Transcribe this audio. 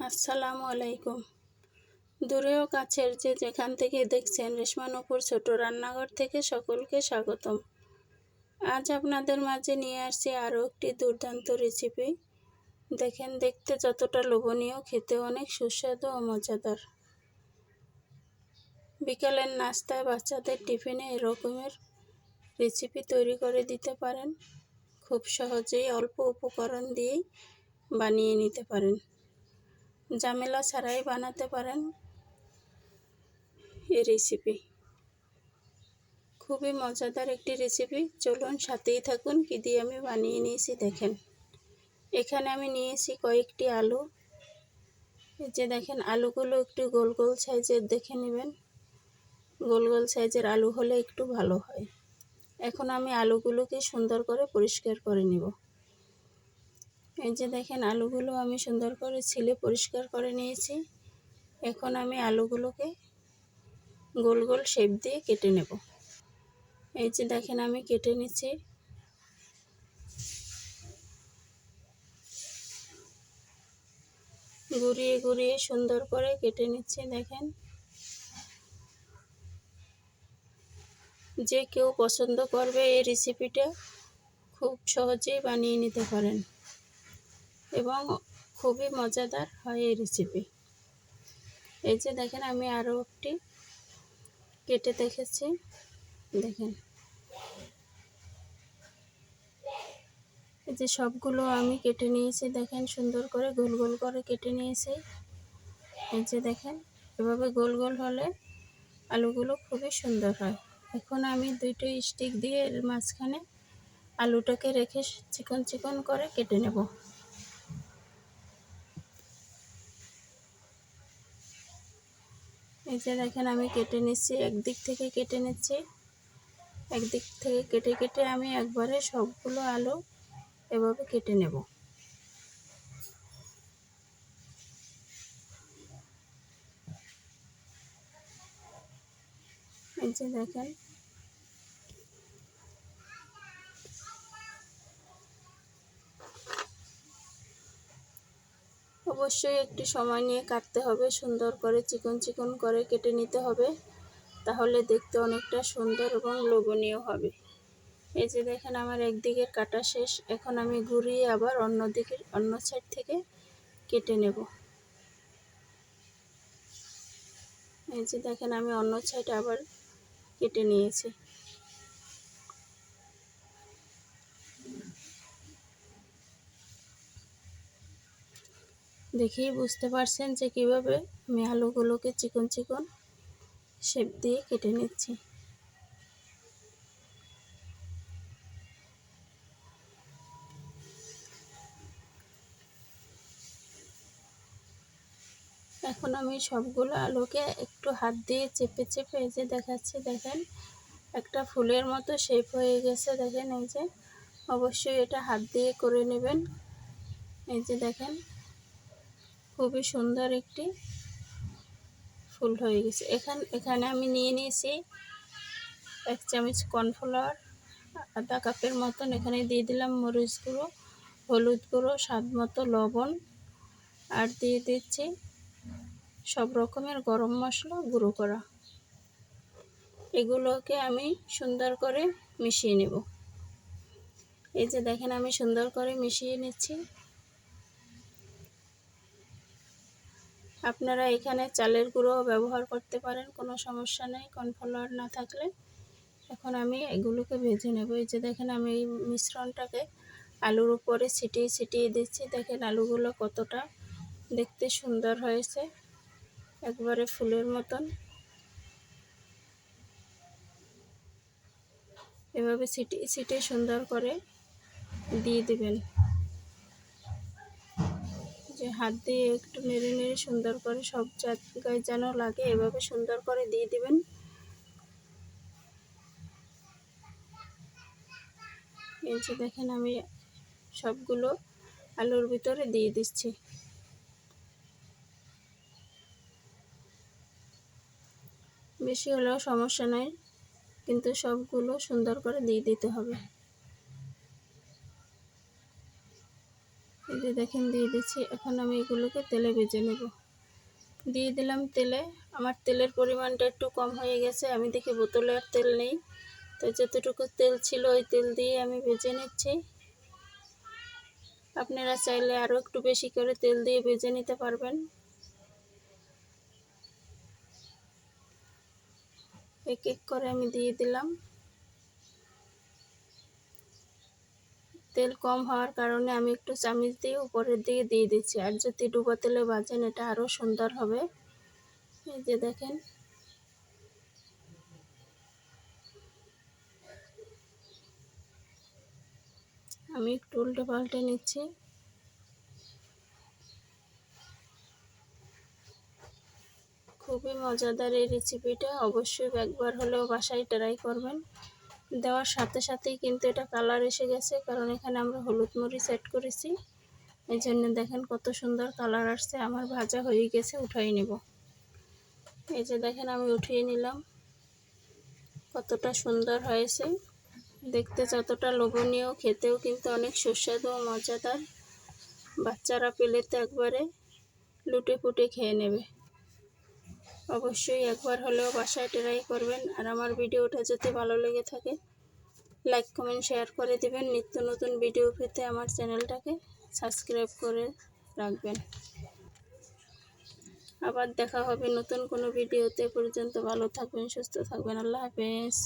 আসসালামু আলাইকুম। দূরেও কাছের যে যেখান থেকে দেখছেন রেশমানুপুর ছোট রান্নাঘর থেকে সকলকে স্বাগতম। আজ আপনাদের মাঝে নিয়ে আসছি আরও একটি দুর্দান্ত রেসিপি দেখেন, দেখতে যতটা লোভনীয় খেতে অনেক সুস্বাদু ও মজাদার। বিকালের নাস্তায় বাচ্চাদের টিফিনে এরকমের রেসিপি তৈরি করে দিতে পারেন। খুব সহজেই অল্প উপকরণ দিয়েই বানিয়ে নিতে পারেন। ঝামেলা ছাড়াই বানাতে পারেন এই রেসিপি খুবই মজাদার একটি রেসিপি চলুন সাথেই থাকুন, কী দিয়ে আমি বানিয়ে নিয়েছি দেখেন। এখানে আমি নিয়েছি কয়েকটি আলু। যে দেখেন, আলুগুলো একটু গোল গোল সাইজের, দেখে নেবেন। গোল গোল সাইজের আলু হলে একটু ভালো হয়। এখন আমি আলুগুলোকে সুন্দর করে পরিষ্কার করে নেব। এই যে দেখেন আলুগুলো আমি সুন্দর করে ছিলে পরিষ্কার করে নিয়েছি। এখন আমি আলুগুলোকে গোল গোল শেপ দিয়ে কেটে নেব। এই যে দেখেন আমি কেটে নিচ্ছি। গুড়িয়ে গুড়িয়ে সুন্দর করে কেটে নিচ্ছি, দেখেন। যে কেউ পছন্দ করবে এই রেসিপিটা খুব সহজেই বানিয়ে নিতে পারেন। এবং খুবই মজাদার হয় এই রেসিপি এই যে দেখেন, আমি আরও একটি কেটে দেখেছি। দেখেন। এই যে সবগুলো আমি কেটে নিয়েছি, দেখেন সুন্দর করে গোল গোল করে কেটে নিয়েছি। এই যে দেখেন, এভাবে গোল গোল হলে আলুগুলো খুবই সুন্দর হয়। এখন আমি দুইটো স্টিক দিয়ে এর মাঝখানে আলুটাকে রেখে চিকন চিকন করে কেটে নেব। এই যে দেখেন, আমি কেটে নিচ্ছি, একদিক থেকে কেটে নিচ্ছি। একদিক থেকে কেটে কেটে আমি একবারে সবগুলো আলু এভাবে কেটে নেব। এই যে দেখেন অবশ্যই একটি সময় নিয়ে কাটতে হবে, সুন্দর করে চিকন চিকন করে কেটে নিতে হবে, তাহলে দেখতে অনেকটা সুন্দর এবং লোভনীয় হবে। এই যে দেখেন আমার একদিকের কাটা শেষ, এখন আমি ঘুরিয়ে আবার অন্য দিকের, অন্য সাইড থেকে কেটে নেব। এই যে দেখেন আমি অন্য সাইড আবার কেটে নিয়েছি। দেখেই বুঝতে পারছেন যে কীভাবে আমি আলুগুলোকে চিকন চিকন শেপ দিয়ে কেটে নিচ্ছি। এখন আমি সবগুলো আলুকে একটু হাত দিয়ে চেপে চেপে এই যে দেখাচ্ছি, দেখেন, একটা ফুলের মতো শেপ হয়ে গেছে, দেখেন এই যে। অবশ্যই এটা হাত দিয়ে করে নেবেন। এই যে দেখেন খুবই সুন্দর একটি ফুল হয়ে গেছে। এখান এখানে আমি নিয়ে নিয়েছি এক চামচ কর্নফ্লাওয়ার, আধা কাপের মতন। এখানে দিয়ে দিলাম মরিচ গুঁড়ো, হলুদ গুঁড়ো, স্বাদ মতো লবণ। আর দিয়ে দিচ্ছি সব রকমের গরম মশলা, গুঁড়ো করা। এগুলোকে আমি সুন্দর করে মিশিয়ে নেব। এই যে দেখেন আমি সুন্দর করে মিশিয়ে নিচ্ছি। আপনারা এখানে চালের গুঁড়ো ব্যবহার করতে পারেন, কোনো সমস্যা নেই, কর্নফ্লাওয়ার না থাকলে। এখন আমি এগুলোকে ভেজে নেব। এই যে দেখেন, আমি এই মিশ্রণটাকে আলুর উপরে ছিটিয়ে ছিটিয়ে দিচ্ছি। দেখেন আলুগুলো কতটা দেখতে সুন্দর হয়েছে। একবারে ফুলের মতন। এভাবে ছিটিয়ে ছিটিয়ে সুন্দর করে দিয়ে দিবেন। হাত দিয়ে একটু নেড়ে নেড়ে সুন্দর করে সব জায়গায় যেন লাগে, এভাবে সুন্দর করে দিয়ে দিবেন। এই যে দেখেন আমি সবগুলো আলুর ভিতরে দিয়ে দিচ্ছি। বেশি হলেও সমস্যা নাই, কিন্তু সবগুলো সুন্দর করে দিয়ে দিতে হবে। এই যে দেখেন, দিয়ে দিচ্ছি। এখন আমি এগুলোকে তেলে ভেজে নেব। দিয়ে দিলাম তেলে। আমার তেলের পরিমাণটা একটু কম হয়ে গেছে। আমি দেখি বোতলে আর তেল নেই। তো যতটুকু তেল ছিল ওই তেল দিয়ে আমি ভেজে নিচ্ছি। আপনারা চাইলে আরও একটু বেশি করে তেল দিয়ে ভেজে নিতে পারবেন। এক এক করে আমি দিয়ে দিলাম। তেল কম হওয়ার কারণে আমি একটু চামিচ দিয়ে উপরের দিকে দিয়ে দিচ্ছি। আর যদি ডুবা তেলে ভাজেন, এটা আরও সুন্দর হবে। এই যে দেখেন। আমি একটু উল্টে পাল্টে নিচ্ছি। খুবই মজাদার এই রেসিপিটা অবশ্যই একবার হলেও বাসায় ট্রাই করবেন। দেওয়ার সাথে সাথেই কিন্তু এটা কালার এসে গেছে। কারণ এখানে আমরা হলুদ মরিচ অ্যাড করেছি। এই জন্য দেখেন কত সুন্দর কালার আসছে। আমার ভাজা হয়ে গেছে, উঠাই নেব। এই যে দেখেন আমি উঠিয়ে নিলাম। কতটা সুন্দর হয়েছে। দেখতে যতটা লোভনীয়, খেতেও কিন্তু অনেক সুস্বাদু ও মজাদার। বাচ্চারা পেলে তো একবারে লুটে পুটে খেয়ে নেবে। অবশ্যই একবার হলেও বাসায় ট্রাই করবেন। আর আমার ভিডিওটা যদি ভালো লেগে থাকে, লাইক, কমেন্ট, শেয়ার করে দিবেন। নিত্য নতুন ভিডিও পেতে আমার চ্যানেলটাকে সাবস্ক্রাইব করে রাখবেন। আবার দেখা হবে নতুন কোনো ভিডিওতে। পর্যন্ত ভালো থাকবেন, সুস্থ থাকবেন। আল্লাহ হাফেজ।